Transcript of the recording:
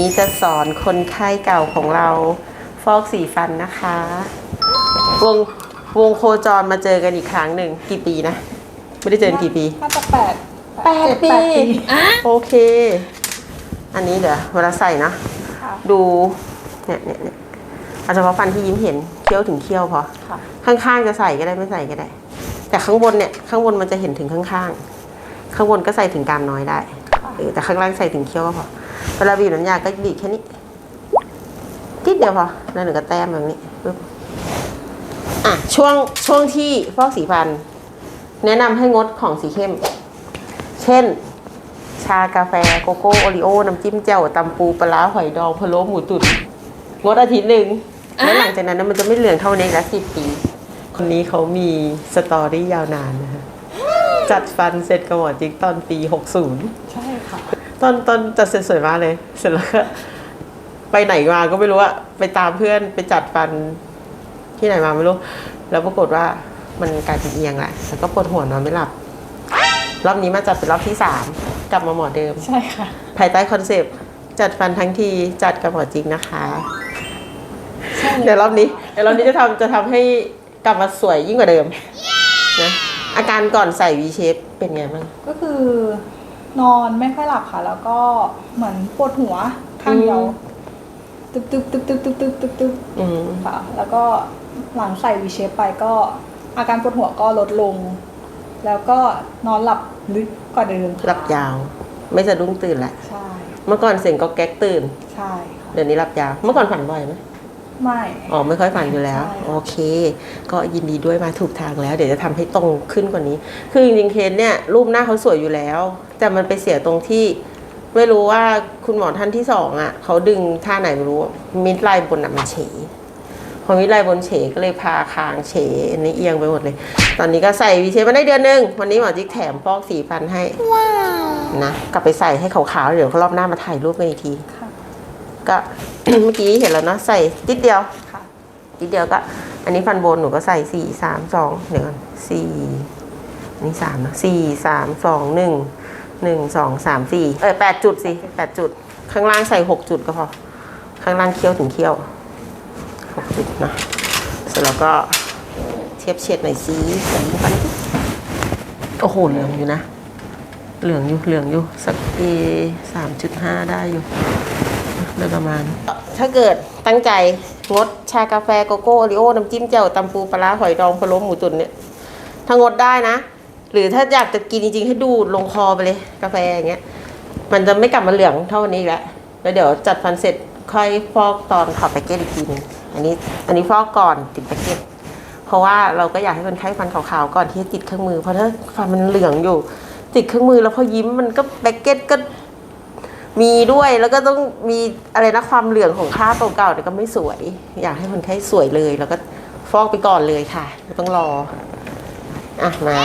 นี้จะสอนคนไข้เก่าของเราฟอกสีฟันนะคะ วงวงโคจรมาเจอกันอีกครั้งหนึ่งกี่ปีนะ ไม่ได้เจอกันกี่ปีน่าจะแปดแปดเจ็ปีแปดโอเค อันนี้เดี๋ยวเวลาใส่นะค่ะดูเนี่ยเนี่ยเนี่ยเอาเฉพาะฟันที่ยิ้มเห็นเคี้ยวถึงเคี้ยวพอค่ะข้างๆจะใส่ก็ได้ไม่ใส่ก็ได้ แต่ข้างบนเนี่ยข้างบนมันจะเห็นถึงข้างๆ ข้างบนก็ใส่ถึงกรามน้อยได้เออแต่ข้างล่างใส่ถึงเคี้ยวก็พอ เวลาบีบน้ำยาก็บีบแค่นี้นิดเดียวพอแล้วหนึ่งก็แต้มแบบนี้ปึ๊บอะช่วงช่วงที่ฟอกสีฟัน แนะนำให้งดของสีเข้ม เช่น ชากาแฟโกโก้โอริโอน้ำจิ้มแจ่วตำปูปลาร้าหอยดองพะโล้หมูตุ๋นงดอาทิตย์หนึ่งแล้วหลังจากนั้นนะมันจะไม่เหลืองเท่านี้ละสิบปี คนนี้เขามีสตอรี่ยาวนานนะคะจัดฟันเสร็จกับหมอจิ๊กตอนปี 60 ใช่ค่ะ ตอนตอนจัดเสร็จสวยมากเลย เสร็จแล้วก็ไปไหนมาก็ไม่รู้อะไปตามเพื่อนไปจัดฟันที่ไหนมาไม่รู้ แล้วปรากฏว่ามันกลายเป็นเอียงแหละแล้วก็ปวดหัวนอนไม่หลับ รอบนี้มาจัดเป็นรอบที่สามกลับมาหมอเดิม ใช่ค่ะ ภายใต้คอนเซปต์จัดฟันทั้งทีจัดกับหมอจริงนะคะใช่เดี๋ยวรอบนี้ เดี๋ยวรอบนี้จะทำจะทำให้กลับมาสวยยิ่งกว่าเดิมนะอาการก่อนใส่ V shape เป็นไงบ้าง ก็คือ นอนไม่ค่อยหลับค่ะ แล้วก็เหมือนปวดหัวข้างเดียวตึกตึกตึกตึกตึกตึกตึกตึกอืมค่ะ แล้วก็หลังใส่วีเชฟไปก็อาการปวดหัวก็ลดลง แล้วก็นอนหลับลึกกว่าเดิมค่ะหลับยาว ไม่สะดุ้งตื่นแหละ ใช่ เมื่อก่อนเสียงก็แก๊กตื่น ใช่ค่ะ เดี๋ยวนี้หลับยาว เมื่อก่อนฝันบ่อยไหม ไม่อ๋อไม่ค่อยฝันอยู่แล้วใช่ค่ะโอเค ก็ยินดีด้วยมาถูกทางแล้ว เดี๋ยวจะทำให้ตรงขึ้นกว่านี้ คือจริงๆเคสเนี่ยรูปหน้าเขาสวยอยู่แล้ว แต่มันไปเสียตรงที่ ไม่รู้ว่าคุณหมอท่านที่สองอะเขาดึงท่าไหนไม่รู้มิดไลน์บนอะมันเฉยพอมิดไลน์บนเฉยก็เลยพาคางเฉยอันนี้เอียงไปหมดเลย ตอนนี้ก็ใส่วีเชฟมาได้เดือนหนึงวันนี้หมอจิ๊กแถมฟอกสีฟันให้นะกลับไปใส่ให้ขาวๆเดี๋ยวรอบหน้ามาถ่ายรูปกันอีกทีค่ะ ก็ เมื่อกี้เห็นแล้วเนาะใส่ติดเดียวค่ะนิดเดียวก็ อันนี้ฟันบนหนูก็ใส่สี่สามสองเดี๋ยวก่อนสี่อันนี้สามนะสี่สามสองหนึ่งหนึ่งสองสามสี่เออแปดจุดสิแปดจุด ข้างล่างใส่หกจุดก็พอ ข้างล่างเคี้ยวถึงเคี้ยวหกจุดนะเสร็จแล้วก็เทียบเฉดหน่อยสีสีฟันโอ้โหเหลืองอยู่นะ เหลืองอยู่เหลืองอยู่ สักเอสามจุดห้าได้อยู่ โดยประมาณ ถ้าเกิดตั้งใจงดชากาแฟโกโก้โอริโอน้ำจิ้มแจ่วตำปูปลาหอยดองพะโล้หมูตุ๋นเนี่ยถ้างดได้นะ หรือถ้าอยากจะกินจริงๆ ให้ดูดลงคอไปเลย กาแฟอย่างเงี้ย มันจะไม่กลับมาเหลืองเท่าวันนี้อีกแล้วแล้วเดี๋ยวจัดฟันเสร็จค่อยฟอกตอนถอดแพ็กเกจอีกทีนึงอันนี้อันนี้ฟอกก่อนติดแพ็กเกจเพราะว่าเราก็อยากให้คนไข้ฟันขาวๆก่อนที่จะติดเครื่องมือเพราะถ้าฟันมันเหลืองอยู่ ติดเครื่องมือแล้วพอยิ้มมันก็แพ็กเกจก็ มีด้วยแล้วก็ต้องมีอะไรนะความเหลืองของค่าเก่าๆเนี่ยก็ไม่สวย อยากให้คนไข้สวยเลย แล้วก็ฟอกไปก่อนเลยค่ะไม่ต้องรอ อะมา